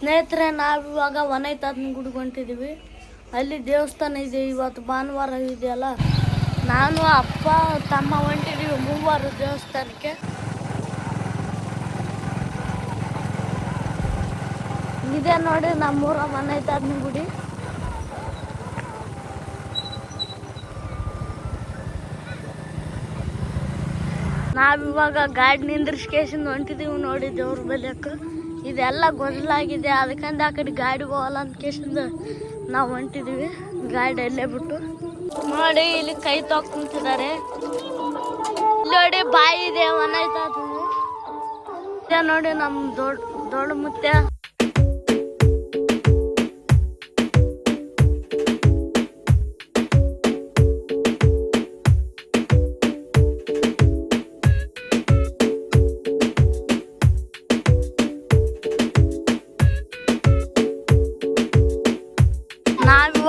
ಸ್ನೇಹಿತರೆ ನಾವಿವಾಗ ವನೈತಾತನ ಗುಡಿಗೆ ಹೊಂಟಿದ್ದೀವಿ ಅಲ್ಲಿ ದೇವಸ್ಥಾನ ಇದೆ, ಇವತ್ತು ಭಾನುವಾರ ಇದೆಯಲ್ಲ ನಾನು, ಅಪ್ಪ, ತಮ್ಮ ಹೊಂಟಿದ್ದೀವಿ ಮೂವರು ದೇವಸ್ಥಾನಕ್ಕೆ. ಇದೆ ನೋಡಿ ನಮ್ಮೂರ ವನೈತಾತನ ಗುಡಿ. ನಾವಿವಾಗ ಗಾಡಿ ನಿಂದ್ರಿಸ್ಕೇಶನ್ ಹೊಂಟಿದ್ದೀವಿ ನೋಡಿ ದೇವ್ರ ಬಲಿಯಕ್ಕೆ ಇದೆಲ್ಲ ಗೊಂದಲಾಗಿದೆ. ಅದಕ್ಕಂದ ಆ ಕಡೆ ಗಾಡಿ ಹೋಗಲ್ಲ ಅಂತ ಕೇಸಿಂದ ನಾವು ಹೊಂಟಿದೀವಿ. ಗಾಡಿ ಅಲ್ಲೇ ಬಿಟ್ಟು. ನೋಡಿ, ಇಲ್ಲಿ ಕೈ ಇಲ್ಲಿ ನೋಡಿ, ಬಾಯಿ ಇದೆ ವನ ಇದೆ ನೋಡಿ ನಮ್ಮ ದೊಡ್ಡ ದೊಡ್ಡ ಮುತ್ಯ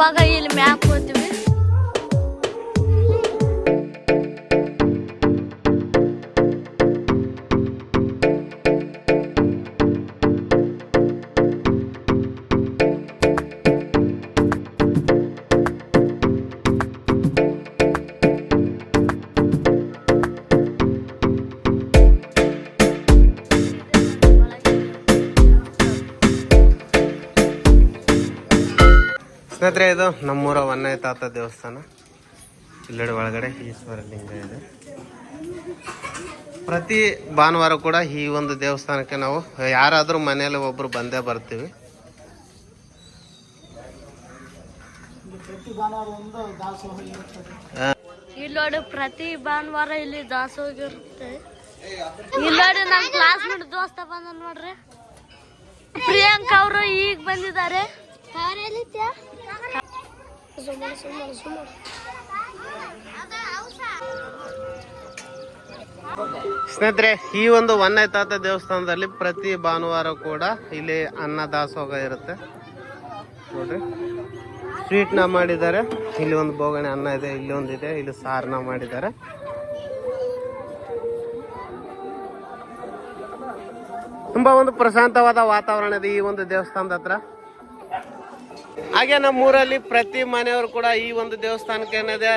ನಾವಿವಾಗ ಇಲ್ಲಿ ಮ್ಯಾಕ್ ಹೋಗ್ತೀವಿ ಸ್ನೇಹಿತರೆ ಇದು ನಮ್ಮೂರ ಒನ್ನೇ ತಾತ ದೇವಸ್ಥಾನ. ಇಲ್ಲಡೆ ಒಳಗಡೆ ಈಶ್ವರ ಲಿಂಗ ಇದೆ. ಪ್ರತಿ ಭಾನುವಾರ ಕೂಡ ಈ ಒಂದು ದೇವಸ್ಥಾನಕ್ಕೆ ನಾವು ಯಾರಾದರೂ ಮನೆಯಲ್ಲಿ ಒಬ್ಬರು ಬಂದೇ ಬರ್ತೀವಿ. ಇಲ್ಲಿ ನೋಡಿ ಪ್ರತಿ ಭಾನುವಾರ ಇಲ್ಲಿ ದಾಸೋಹ ಇರುತ್ತೆ ಇಲ್ಲಿ ನೋಡಿ ನಮ್ಮ ಕ್ಲಾಸ್ ಮೇಟ್ ದೋಸ್ತ ಬಂದ ನೋಡ್ರಿ. ಪ್ರಿಯಾಂಕಾ ಅವರು ಈಗ ಬಂದಿದ್ದಾರೆ. ಸ್ನೇಹಿತರೆ, ಈ ಒಂದು ತಾತ ದೇವಸ್ಥಾನದಲ್ಲಿ ಪ್ರತಿ ಭಾನುವಾರ ಕೂಡ ಇಲ್ಲಿ ಅನ್ನ ದಾಸೋಗ ಇರುತ್ತೆ. ನೋಡ್ರಿ. ಸ್ವೀಟ್ನ ಮಾಡಿದ್ದಾರೆ. ಇಲ್ಲಿ ಒಂದು ಬೋಗಣೆ ಅನ್ನ ಇದೆ, ಇಲ್ಲಿ ಒಂದಿದೆ ಇಲ್ಲಿ ಸಾರನ್ನ ಮಾಡಿದ್ದಾರೆ. ತುಂಬಾ ಒಂದು ಪ್ರಶಾಂತವಾದ ವಾತಾವರಣ ಇದೆ ಈ ಒಂದು ದೇವಸ್ಥಾನದ ಹತ್ರ ಹಾಗೆ ನಮ್ಮೂರಲ್ಲಿ ಪ್ರತಿ ಮನೆಯವರು ಕೂಡ ಈ ಒಂದು ದೇವಸ್ಥಾನಕ್ಕೆ ಏನಿದೆ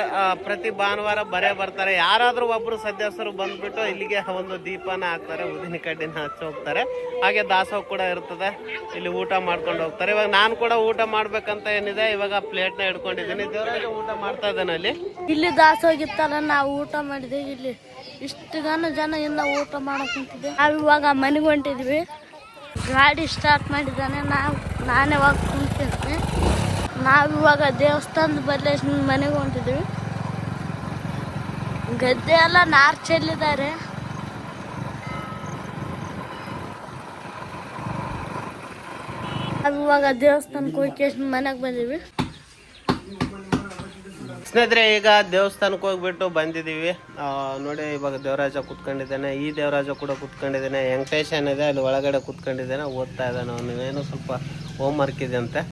ಪ್ರತಿ ಭಾನುವಾರ ಬರೇ ಬರ್ತಾರೆ. ಯಾರಾದರೂ ಒಬ್ಬರು ಸದಸ್ಯರು ಬಂದ್ಬಿಟ್ಟು ಇಲ್ಲಿಗೆ ಒಂದು ದೀಪನ ಹಾಕ್ತಾರೆ ಉದಿನ ಕಡ್ಡಿನ ಹಚ್ಚಿ ಹೋಗ್ತಾರೆ. ಹಾಗೆ ದಾಸೋಹ ಕೂಡ ಇರ್ತದೆ, ಇಲ್ಲಿ ಊಟ ಮಾಡ್ಕೊಂಡು ಹೋಗ್ತಾರೆ. ಇವಾಗ ನಾನು ಕೂಡ ಊಟ ಮಾಡ್ಬೇಕಂತ ಏನಿದೆ, ಇವಾಗ ಪ್ಲೇಟ್ನ ಹಿಡ್ಕೊಂಡಿದ್ದೀನಿ. ದೇವರಾಜ ಊಟ ಮಾಡ್ತಾ ಇದ್ದಾನೆ ಅಲ್ಲಿ. ಇಲ್ಲಿ ದಾಸೋಗಿತ್ತಲ್ಲ ನಾವು ಊಟ ಮಾಡಿದೆ ಇಲ್ಲಿ ಇಷ್ಟು ಜನ ಜನ ಇನ್ನ ಊಟ ಮಾಡಕ್ ನಾವು ಇವಾಗ ಮನೆಗೆ ಹೊಂಟಿದ್ವಿ. ಗಾಡಿ ಸ್ಟಾರ್ಟ್ ಮಾಡಿದ್ದಾನೆ. ನಾವು ನಾನೇ ಇವಾಗ ಕುಂತಿದ್ವಿ ನಾವು ಇವಾಗ ದೇವಸ್ಥಾನದ ಬದಲೇ ಮನೆಗೆ ಹೊಂಟಿದ್ವಿ. ಗದ್ದೆ ಎಲ್ಲ ನಾರ್ ಚೆಲ್ಲಿದ್ದಾರೆ ಅದು ಇವಾಗ ದೇವಸ್ಥಾನಕ್ಕೆ ಹೋಗಿ ಮನೆಗೆ ಬಂದೀವಿ ಸ್ನೇಹಿತರೆ, ಈಗ ದೇವಸ್ಥಾನಕ್ಕೆ ಹೋಗ್ಬಿಟ್ಟು ಬಂದಿದ್ದೀವಿ. ನೋಡಿ, ಇವಾಗ ದೇವರಾಜ ಕುತ್ಕೊಂಡಿದ್ದಾನೆ. ಈ ದೇವರಾಜ ಕೂಡ ಕುತ್ಕೊಂಡಿದ್ದಾನೆ. ವೆಂಕಟೇಶ್ ಏನಿದೆ, ಅಲ್ಲಿ ಒಳಗಡೆ ಕುತ್ಕೊಂಡಿದ್ದಾನೆ, ಓದ್ತಾ ಇದ್ದಾನೆ ಏನೋ ಸ್ವಲ್ಪ ಹೋಮ್ ವರ್ಕ್ ಇದೆ ಅಂತೆ.